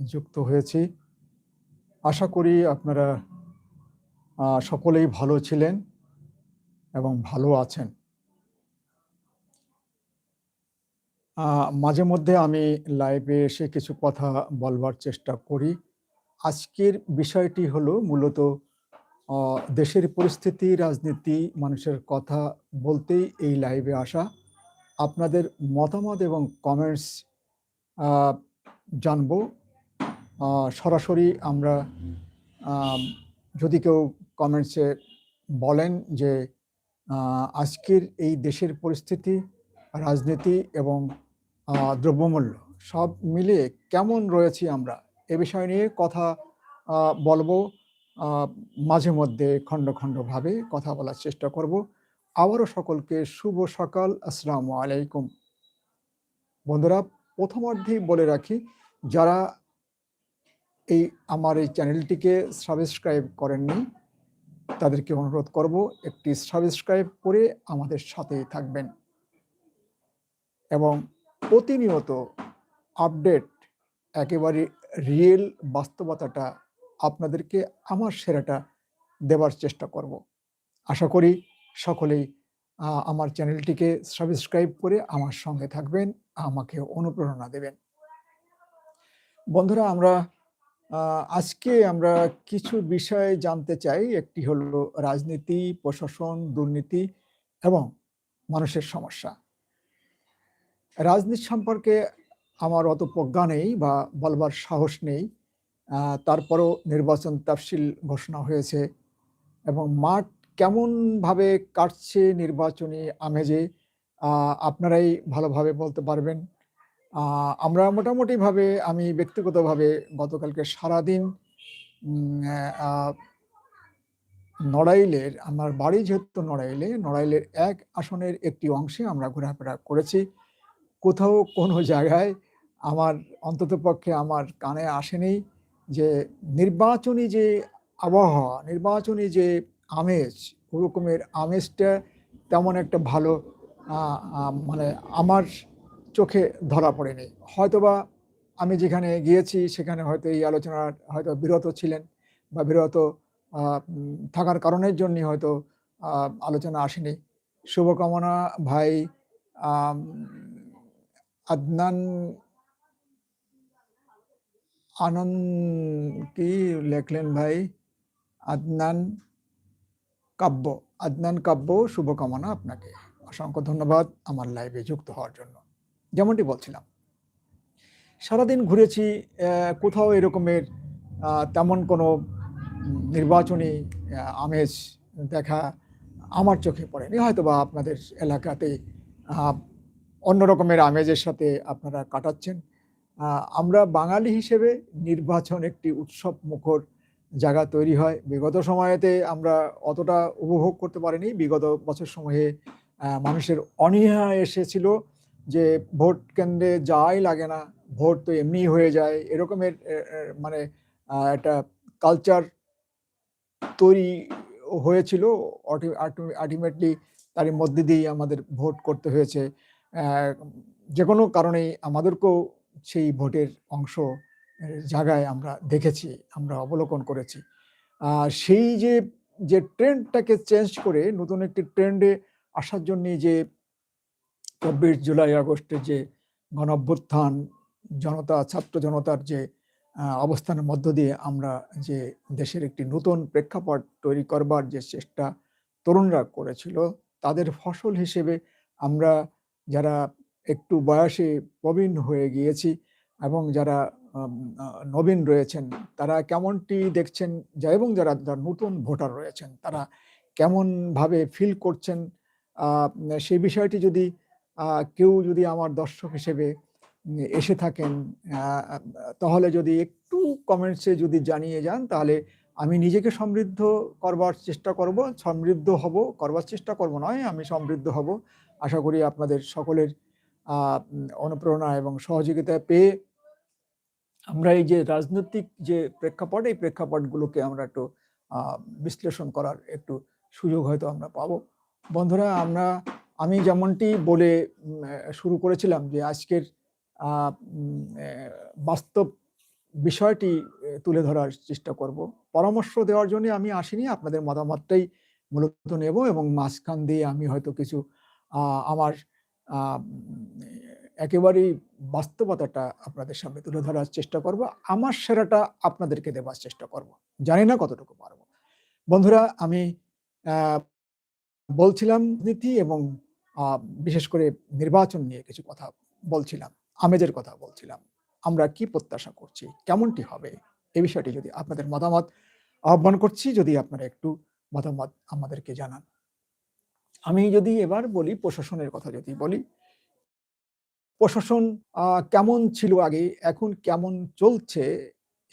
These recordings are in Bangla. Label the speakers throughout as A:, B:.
A: যুক্ত হয়েছি। আশা করি আপনারা সকলেই ভালো ছিলেন এবং ভালো আছেন। মাঝে মধ্যে আমি লাইভে এসে কিছু কথা বলবার চেষ্টা করি। আজকের বিষয়টি হলো মূলত দেশের পরিস্থিতি, রাজনীতি, মানুষের কথা বলতেই এই লাইভে আসা। আপনাদের মতামত এবং কমেন্টস জানব। সরাসরি আমরা যদি কেউ কমেন্টসে বলেন যে আজকের এই দেশের পরিস্থিতি, রাজনীতি এবং দ্রব্যমূল্য সব মিলিয়ে কেমন রয়েছি আমরা? এ বিষয় নিয়ে কথা বলব মাঝে মধ্যে খণ্ড খণ্ডভাবে কথা বলার চেষ্টা করব। আবারও সকলকে শুভ সকাল, আসসালামু আলাইকুম। বন্ধুরা প্রথমার্ধেই বলে রাখি, যারা এই আমার এই চ্যানেলটিকে সাবস্ক্রাইব করেননি, তাদেরকে অনুরোধ করব একটি সাবস্ক্রাইব করে আমাদের সাথেই থাকবেন। এবং প্রতিনিয়ত আপডেট একেবারে রিয়েল বাস্তবতাটা আপনাদেরকে আমার সেরাটা দেবার চেষ্টা করব। আশা করি সকলেই আমার চ্যানেলটিকে সাবস্ক্রাইব করে আমার সঙ্গে থাকবেন, আমাকে অনুপ্রেরণা দেবেন। বন্ধুরা, আমরা আজকে আমরা কিছু বিষয় জানতে চাই। একটি হলো রাজনীতি, প্রশাসন, দুর্নীতি এবং মানুষের সমস্যা। রাজনীতি সম্পর্কে আমার অত প্রজ্ঞা নেই বা বলবার সাহস নেই। তারপরও নির্বাচন তাফসিল ঘোষণা হয়েছে এবং মাঠ কেমনভাবে কাটছে নির্বাচনী আমেজে আপনারাই ভালোভাবে বলতে পারবেন। আমরা মোটামুটিভাবে, আমি ব্যক্তিগতভাবে গতকালকে সারাদিন নড়াইলের, আমার বাড়ি যেহেতু নড়াইলে, নড়াইলের এক আসনের একটি অংশে আমরা ঘোরাফেরা করেছি। কোথাও কোনো জায়গায় আমার অন্ততপক্ষে আমার কানে আসেনি যে নির্বাচনী যে আবহাওয়া, নির্বাচনী যে আমেজ, ওরকমের আমেজটা তেমন একটা ভালো মানে আমার চোখে ধরা পড়েনি। হয়তোবা আমি যেখানে গিয়েছি, সেখানে হয়তো এই আলোচনা হয়তো বিরত ছিলেন বা বিরত থাকার কারণের জন্য হয়তো আলোচনা আসেনি। শুভকামনা, ভাই আদনান আনন্দ কি লেখলেন ভাই? আদনান কাব্য আদনান কাব্য, শুভকামনা আপনাকে। অসংখ্য ধন্যবাদ আমার লাইভে যুক্ত হওয়ার জন্য। যেমনটি বলছিলাম। সারাদিন ঘুরেছি কোথাও এরকমের তেমন কোনো নির্বাচনী আমেজ দেখা আমার চোখে পড়েনি। হয়তো বা আপনাদের এলাকাতে অন্য রকমের আমেজের সাথে আপনারা কাটাচ্ছেন। আমরা বাঙালি হিসেবে নির্বাচন একটি উৎসব মুখর জায়গা তৈরি হয়। বিগত সময়েতে আমরা অতটা উপভোগ করতে পারিনি। বিগত বছর সময়ে মানুষের অনীহা এসেছিল। যে ভোট কেন্দ্রে যাই লাগে না, ভোট তো এমনি হয়ে যায়। এরকমের মানে একটা কালচার তৈরি হয়েছিল। আলটিমেটলি তারই মধ্যে দিয়েই আমাদের ভোট করতে হয়েছে। যে কোনো কারণেই আমাদেরকেও সেই ভোটের অংশ জায়গায় আমরা দেখেছি, আমরা অবলোকন করেছি। সেই যে যে ট্রেন্ডটাকে চেঞ্জ করে, নতুন একটি ট্রেন্ডে আসার জন্য যে চব্বিশ জুলাই, আগস্টে যে গণ অভ্যুত্থান জনতা, ছাত্র জনতার যে অবস্থানের মধ্য দিয়ে আমরা যে দেশের একটি নতুন প্রেক্ষাপট তৈরি করবার যে চেষ্টা তরুণরা করেছিল, তাদের ফসল হিসেবে আমরা যারা একটু বয়সে প্রবীণ হয়ে গিয়েছি এবং যারা নবীন রয়েছেন, তারা কেমনটি দেখছেন যা, এবং যারা নতুন ভোটার রয়েছেন, তারা কেমনভাবে ফিল করছেন? সেই বিষয়টি যদি কেউ যদি আমার দর্শক হিসেবে এসে থাকেন তাহলে যদি একটু কমেন্টসে যদি জানিয়ে যান, তাহলে আমি নিজেকে সমৃদ্ধ করবার চেষ্টা করব। সমৃদ্ধ হব, করবার চেষ্টা করব নয়, আমি সমৃদ্ধ হব। আশা করি আপনাদের সকলের অনুপ্রেরণা এবং সহযোগিতা পেয়ে আমরা এই যে রাজনৈতিক যে প্রেক্ষাপট, এই প্রেক্ষাপটগুলোকে আমরা একটু বিশ্লেষণ করার একটু সুযোগ হয়তো আমরা পাবো। বন্ধুরা, আমরা আমি যেমনটি বলে শুরু করেছিলাম যে আজকের বাস্তব বিষয়টি তুলে ধরার চেষ্টা করব। পরামর্শ দেওয়ার জন্য আমি আসিনি, আপনাদের মতামতটাই মূলত নেব এবং মাঝখান দিয়ে আমি হয়তো কিছু আমার একেবারেই বাস্তবতাটা আপনাদের সামনে তুলে ধরার চেষ্টা করব। আমার সেরাটা আপনাদেরকে দেওয়ার চেষ্টা করব। জানি না কতটুকু পারব। বন্ধুরা, আমি বলছিলাম নীতি এবং বিশেষ করে নির্বাচন নিয়ে কিছু কথা বলছিলাম, আমেজের কথা বলছিলাম। আমরা কি প্রত্যাশা করছি? কেমনটি হবে? এ বিষয়টি যদি আপনাদের মতামত, আহ্বান করছি, যদি আপনারা একটু মতামত আমাদেরকে জানান। আমি যদি এবার বলি, প্রশাসনের কথা যদি বলি, প্রশাসন কেমন ছিল আগে, এখন কেমন চলছে,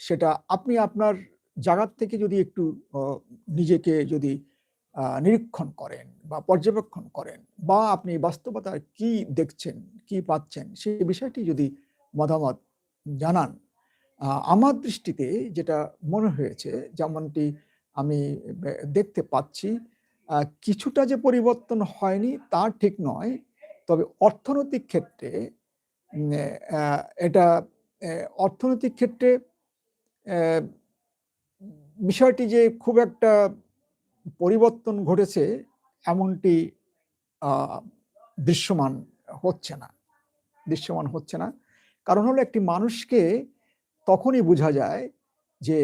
A: সেটা আপনি আপনার জায়গার থেকে যদি একটু নিজেকে যদি নিরীক্ষণ করেন বা পর্যবেক্ষণ করেন বা আপনি বাস্তবতা কি দেখছেন, কি পাচ্ছেন সেই বিষয়টি যদি মতামত জানান আমার দৃষ্টিতে যেটা মনে হয়েছে, যেমনটি আমি দেখতে পাচ্ছি কিছুটা যে পরিবর্তন হয়নি তা ঠিক নয়। তবে অর্থনৈতিক ক্ষেত্রে এটা অর্থনৈতিক ক্ষেত্রে বিষয়টি যে খুব একটা পরিবর্তন ঘটেছে, এমনটি দৃশ্যমান হচ্ছে না। দৃশ্যমান হচ্ছে না। কারণ হলো একটি মানুষকে তখনই বোঝা যায় যে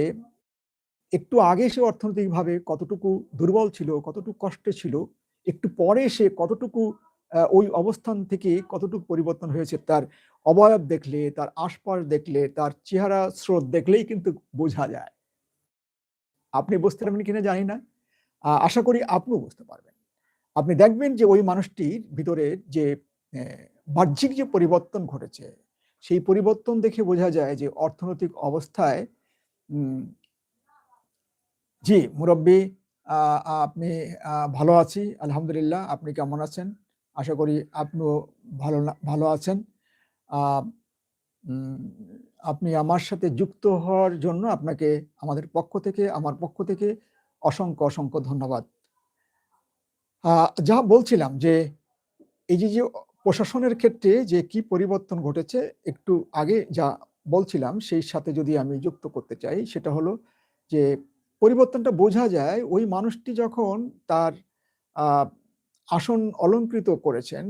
A: একটু আগে সে অর্থনৈতিকভাবে কতটুকু দুর্বল ছিল, কতটুকু কষ্টে ছিল, একটু পরে সে কতটুকু ওই অবস্থান থেকে কতটুকু পরিবর্তন হয়েছে তার অবয়ব দেখলে, তার আশপাশ দেখলে, তার চেহারা স্রোত দেখলেই কিন্তু বোঝা যায়। আপনি বুঝতে পারবেন কিনা জানি না। আশা করি আপনিও বুঝতে পারবেন। আপনি দেখবেন যে ওই মানুষটির ভিতরে যে বাহ্যিক যে পরিবর্তন ঘটেছে, সেই পরিবর্তন দেখে বোঝা যায় যে অর্থনৈতিক অবস্থায় জি, মুরব্বী আপনি ভালো আছি, আলহামদুলিল্লাহ, আপনি কেমন আছেন? আশা করি আপনিও ভালো ভালো আছেন। আপনি আমার সাথে যুক্ত হওয়ার জন্য আপনাকে, আমাদের পক্ষ থেকে, আমার পক্ষ থেকে অসংখ্য অসংখ্য ধন্যবাদ। যা বলছিলাম যে, এই যে যে প্রশাসনের ক্ষেত্রে যে কি পরিবর্তন ঘটেছে, একটু আগে যা বলছিলাম, সেই সাথে যদি আমি যুক্ত করতে চাই, সেটা হলো যে, পরিবর্তনটা বোঝা যায়, ওই মানুষটি যখন তার আসন অলঙ্কৃত করেছেন,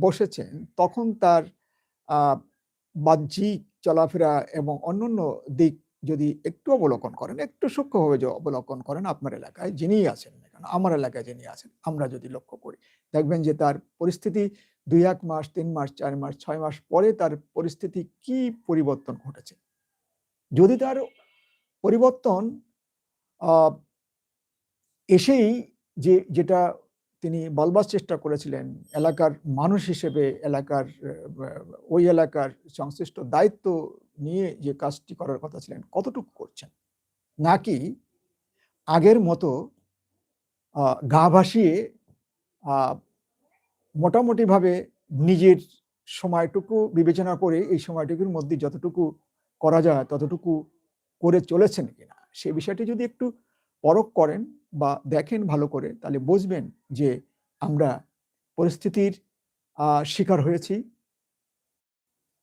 A: বসেছেন, তখন তার বাহ্যিক চলাফেরা এবং অন্যান্য দিক যদি একটু অবলোকন করেন, একটু সূক্ষ্মভাবে যে অবলোকন করেন আপনার এলাকায় যিনি আছেন না কেন, আমার এলাকায় যিনি আছেন, আমরা যদি লক্ষ্য করি, দেখবেন যে তার পরিস্থিতি দুই এক মাস, তিন মাস, চার মাস, ছয় মাস পরে তার পরিস্থিতি কি পরিবর্তন ঘটেছে? যদি তার পরিবর্তন এসেই যে, যেটা তিনি বলবার চেষ্টা করেছিলেন, এলাকার মানুষ হিসেবে, এলাকার ওই এলাকার সংশ্লিষ্ট দায়িত্ব নিয়ে যে কাজটি করার কথা ছিলেন, কতটুকু করছেন? নাকি আগের মতো গা ভাসিয়ে মোটামুটিভাবে নিজের সময়টুকু বিবেচনা করে এই সময়টুকুর মধ্যে যতটুকু করা যায়, ততটুকু করে চলেছেন কিনা? সে বিষয়টি যদি একটু পরখ করেন বা দেখেন ভালো করে, তাহলে বুঝবেন যে আমরা পরিস্থিতির শিকার হয়েছি।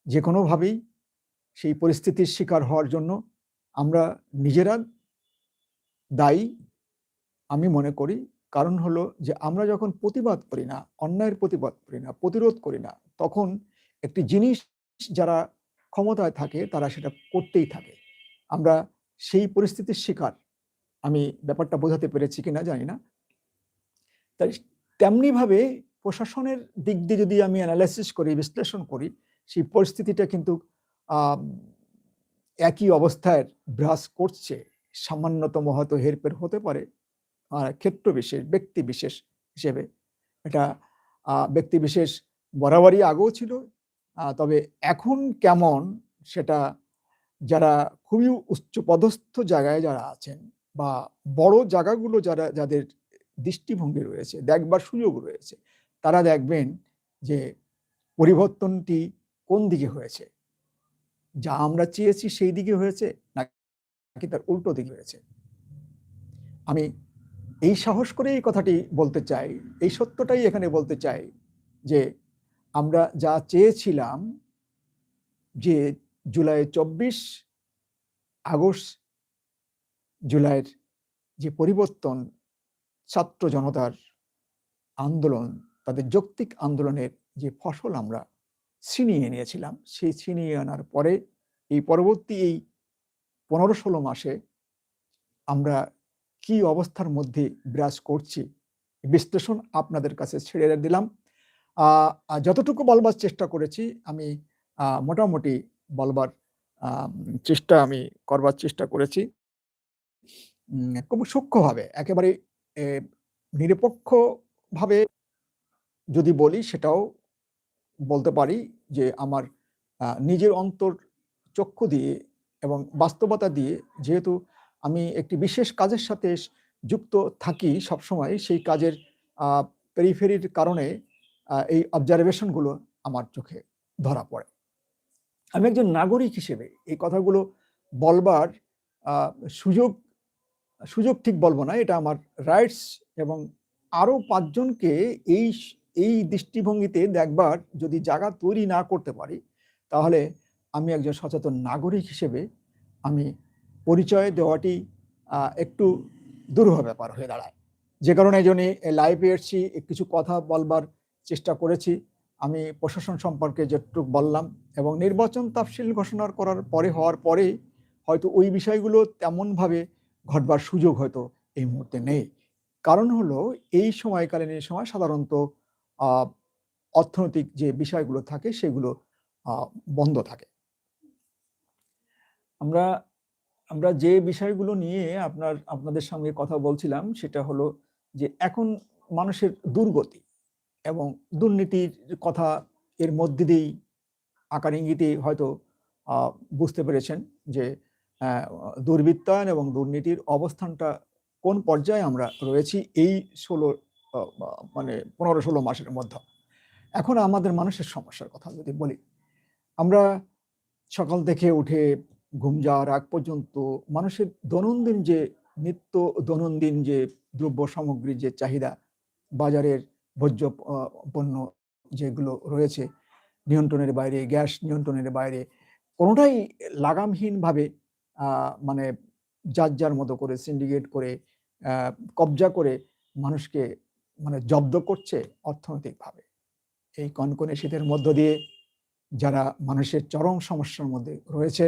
A: যে কোনোভাবেই সেই পরিস্থিতির শিকার হওয়ার জন্য আমরা নিজেরা দায়ী, আমি মনে করি। কারণ হলো যে আমরা যখন প্রতিবাদ করি না, অন্যায়ের প্রতিবাদ করি না, প্রতিরোধ করি না, তখন একটি জিনিস যারা ক্ষমতায় থাকে, তারা সেটা করতেই থাকে। আমরা সেই পরিস্থিতির শিকার। আমি ব্যাপারটা বোঝাতে পেরেছি কিনা জানি না। তাই তেমনিভাবে প্রশাসনের দিক দিয়ে যদি আমি অ্যানালাইসিস করি, বিশ্লেষণ করি, সেই পরিস্থিতিটা কিন্তু একই অবস্থায় ব্রাস করছে, সামান্যতম হয়তো হেরফের হতে পারে, আর ক্ষেত্র বিশেষ, ব্যক্তি বিশেষ হিসেবে। এটা ব্যক্তি বিশেষ বরাবরই আগেও ছিল তবে এখন কেমন সেটা যারা খুবই উচ্চপদস্থ জায়গায় যারা আছেন বা বড় জায়গাগুলো যারা, যাদের দৃষ্টিভঙ্গি রয়েছে, দেখবার সুযোগ রয়েছে, তারা দেখবেন যে পরিবর্তনটি কোন দিকে হয়েছে। যা আমরা চেয়েছি সেই দিকে হয়েছে, নাকি তার উল্টো দিকে হয়েছে? আমি এই সাহস করে এই কথাটি বলতে চাই, এই সত্যটাই এখানে বলতে চাই যে আমরা যা চেয়েছিলাম যে জুলাই চব্বিশ আগস্ট জুলাইয়ের যে পরিবর্তন, ছাত্র জনতার আন্দোলন, তাদের যৌক্তিক আন্দোলনের যে ফসল আমরা ছিনিয়ে নিয়েছিলাম। সেই ছিনিয়ে আনার পরে এই পরবর্তী এই পনেরো ষোলো মাসে আমরা কি অবস্থার মধ্যে বিরাজ করছি, বিশ্লেষণ আপনাদের কাছে ছেড়ে দিলাম। যতটুকু বলবার চেষ্টা করেছি, আমি মোটামুটি বলবার চেষ্টা আমি করবার চেষ্টা করেছি। খুব সূক্ষ্মভাবে, একেবারে নিরপেক্ষভাবে যদি বলি সেটাও বলতে পারি যে আমার নিজের অন্তর চক্ষু দিয়ে এবং বাস্তবতা দিয়ে যেহেতু আমি একটি বিশেষ কাজের সাথে যুক্ত থাকি সবসময়, সেই কাজের পেরিফেরির কারণে এই অবজারভেশনগুলো আমার চোখে ধরা পড়ে। আমি একজন নাগরিক হিসেবে এই কথাগুলো বলবার সুযোগ সুযোগ ঠিক বলব না, এটা আমার রাইটস এবং আরও পাঁচজনকে এই এই দৃষ্টিভঙ্গিতে দেখবার যদি জায়গা তৈরি না করতে পারি, তাহলে আমি একজন সচেতন নাগরিক হিসেবে আমি পরিচয় দেওয়াটি একটু দুরূহ ব্যাপার হয়ে দাঁড়ায়। যে কারণে জন্য লাইভে এসছি কিছু কথা বলবার চেষ্টা করেছি। আমি প্রশাসন সম্পর্কে যেটুকু বললাম এবং নির্বাচন তাফসিল ঘোষণা করার পরে হওয়ার পরে হয়তো ওই বিষয়গুলো তেমনভাবে ঘটবার সুযোগ হয়তো এই মুহূর্তে নেই। কারণ হলো, এই সময়কালীন এই সময় সাধারণত অর্থনৈতিক যে বিষয়গুলো থাকে সেগুলো বন্ধ থাকে। আমরা আমরা যে বিষয়গুলো নিয়ে আপনার, আপনাদের সঙ্গে কথা বলছিলাম সেটা হলো যে এখন মানুষের দুর্গতি এবং দুর্নীতির কথা এর মধ্যে দিয়েই আকার ইঙ্গিতে হয়তো বুঝতে পেরেছেন যে দুর্বৃত্তায়ন এবং দুর্নীতির অবস্থানটা কোন পর্যায়ে আমরা রয়েছি এই ষোলো মানে পনেরো ষোলো মাসের মধ্যে। এখন আমাদের মানুষের সমস্যার কথা যদি বলি, আমরা সকাল থেকে উঠে ঘুম যাওয়ার আগ পর্যন্ত মানুষের দৈনন্দিন যে নিত্য দৈনন্দিন যে দ্রব্য সামগ্রীর যে চাহিদা, বাজারের ভোজ্য পণ্য যেগুলো রয়েছে, নিয়ন্ত্রণের বাইরে, গ্যাস নিয়ন্ত্রণের বাইরে, কোনোটাই লাগামহীনভাবে মানে যার যার মতো করে সিন্ডিকেট করে কবজা করে মানুষকে মানে জব্দ করছে অর্থনৈতিকভাবে। এই কনকনে শীতের মধ্য দিয়ে যারা মানুষের চরম সমস্যার মধ্যে রয়েছে,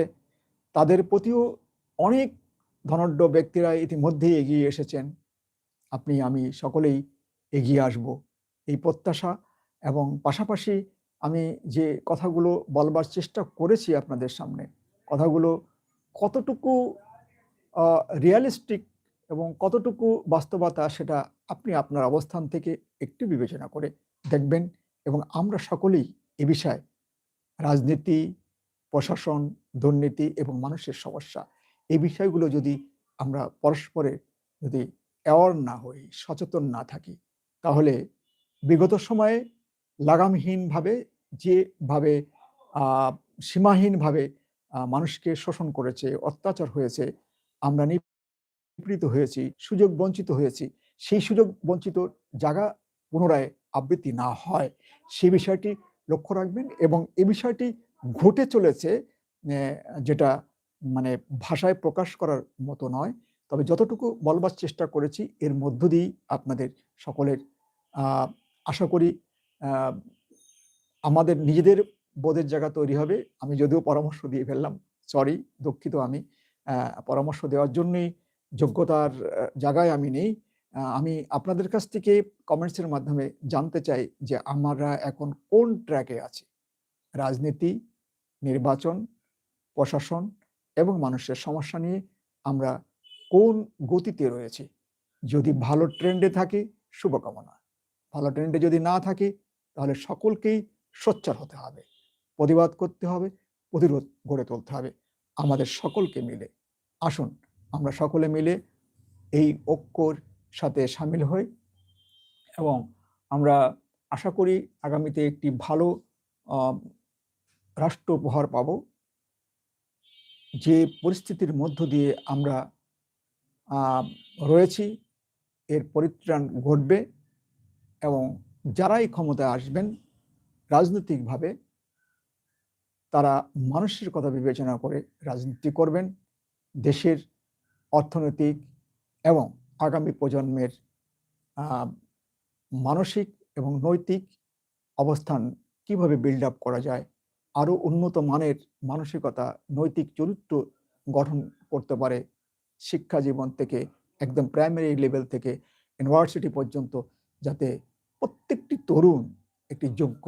A: তাদের প্রতিও অনেক ধনাঢ্য ব্যক্তিরা ইতিমধ্যেই এগিয়ে এসেছেন। আপনি, আমি সকলেই এগিয়ে আসব। এই প্রত্যাশা এবং পাশাপাশি আমি যে কথাগুলো বলবার চেষ্টা করেছি আপনাদের সামনে, কথাগুলো কতটুকু রিয়ালিস্টিক এবং কতটুকু বাস্তবতা সেটা আপনি আপনার অবস্থান থেকে একটু বিবেচনা করে দেখবেন এবং আমরা সকলেই এ বিষয়ে রাজনীতি, প্রশাসন, দুর্নীতি এবং মানুষের সমস্যা এই বিষয়গুলো যদি আমরা পরস্পরে যদি অ্যাওয়ার না হই, সচেতন না থাকি, তাহলে বিগত সময়ে লাগামহীনভাবে যেভাবে সীমাহীনভাবে মানুষকে শোষণ করেছে, অত্যাচার হয়েছে, আমরা নিপীড়িত হয়েছি, সুযোগ বঞ্চিত হয়েছি, সেই সুযোগ বঞ্চিত জায়গা পুনরায় আবৃত্তি না হয়। সেই বিষয়টি লক্ষ্য রাখবেন এবং এ বিষয়টি ঘটে চলেছে যেটা মানে ভাষায় প্রকাশ করার মতো নয়। তবে যতটুকু বলবার চেষ্টা করেছি, এর মধ্য দিয়েই আপনাদের সকলের আশা করি আমাদের নিজেদের বোধের জায়গা তৈরি হবে। আমি যদিও পরামর্শ দিয়ে ফেললাম সরি দুঃখিত আমি পরামর্শ দেওয়ার জন্যই যোগ্যতার জায়গায় আমি নেই। আমি আপনাদের কাছ থেকে কমেন্টসের মাধ্যমে জানতে চাই যে আমরা এখন কোন ট্র্যাকে আছি? রাজনীতি, নির্বাচন, প্রশাসন এবং মানুষের সমস্যা নিয়ে আমরা কোন গতিতে রয়েছি? যদি ভালো ট্রেন্ডে থাকি, শুভকামনা। ভালো ট্রেন্ডে যদি না থাকি, তাহলে সকলকেই সোচ্চার হতে হবে। প্রতিবাদ করতে হবে, প্রতিরোধ গড়ে তুলতে হবে। আমাদের সকলকে মিলে আসুন আমরা সকলে মিলে এই ঐক্যর সাথে সামিল হই এবং আমরা আশা করি আগামীতে একটি ভালো রাষ্ট্র উপহার পাব। যে পরিস্থিতির মধ্য দিয়ে আমরা রয়েছি, এর পরিত্রাণ ঘটবে এবং যারাই ক্ষমতায় আসবেন রাজনৈতিকভাবে, তারা মানুষের কথা বিবেচনা করে রাজনীতি করবেন, দেশের অর্থনৈতিক এবং আগামী প্রজন্মের মানসিক এবং নৈতিক অবস্থান কীভাবে বিল্ড আপ করা যায়, আরও উন্নত মানের মানসিকতা, নৈতিক চরিত্র গঠন করতে পারে শিক্ষা জীবন থেকে একদম প্রাইমারি লেভেল থেকে ইউনিভার্সিটি পর্যন্ত যাতে প্রত্যেকটি তরুণ একটি যোগ্য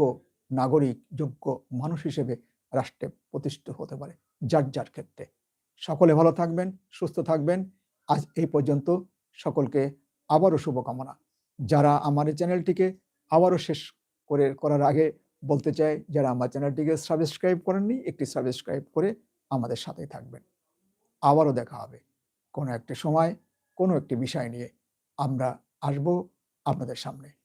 A: নাগরিক, যোগ্য মানুষ হিসেবে রাষ্ট্রে প্রতিষ্ঠিত হতে পারে যার, যার ক্ষেত্রে। সকলে ভালো থাকবেন, সুস্থ থাকবেন। আজ এই পর্যন্ত সকলকে আবারও শুভকামনা। যারা আমার এই চ্যানেলটিকে আবারও শেষ করে করার আগে বলতে চাই, যারা আমার চ্যানেলটিকে সাবস্ক্রাইব করেননি, একটি সাবস্ক্রাইব করে আমাদের সাথেই থাকবেন। আবারও দেখা হবে। কোনো একটি সময়, কোনো একটি বিষয় নিয়ে আমরা আসব আপনাদের সামনে।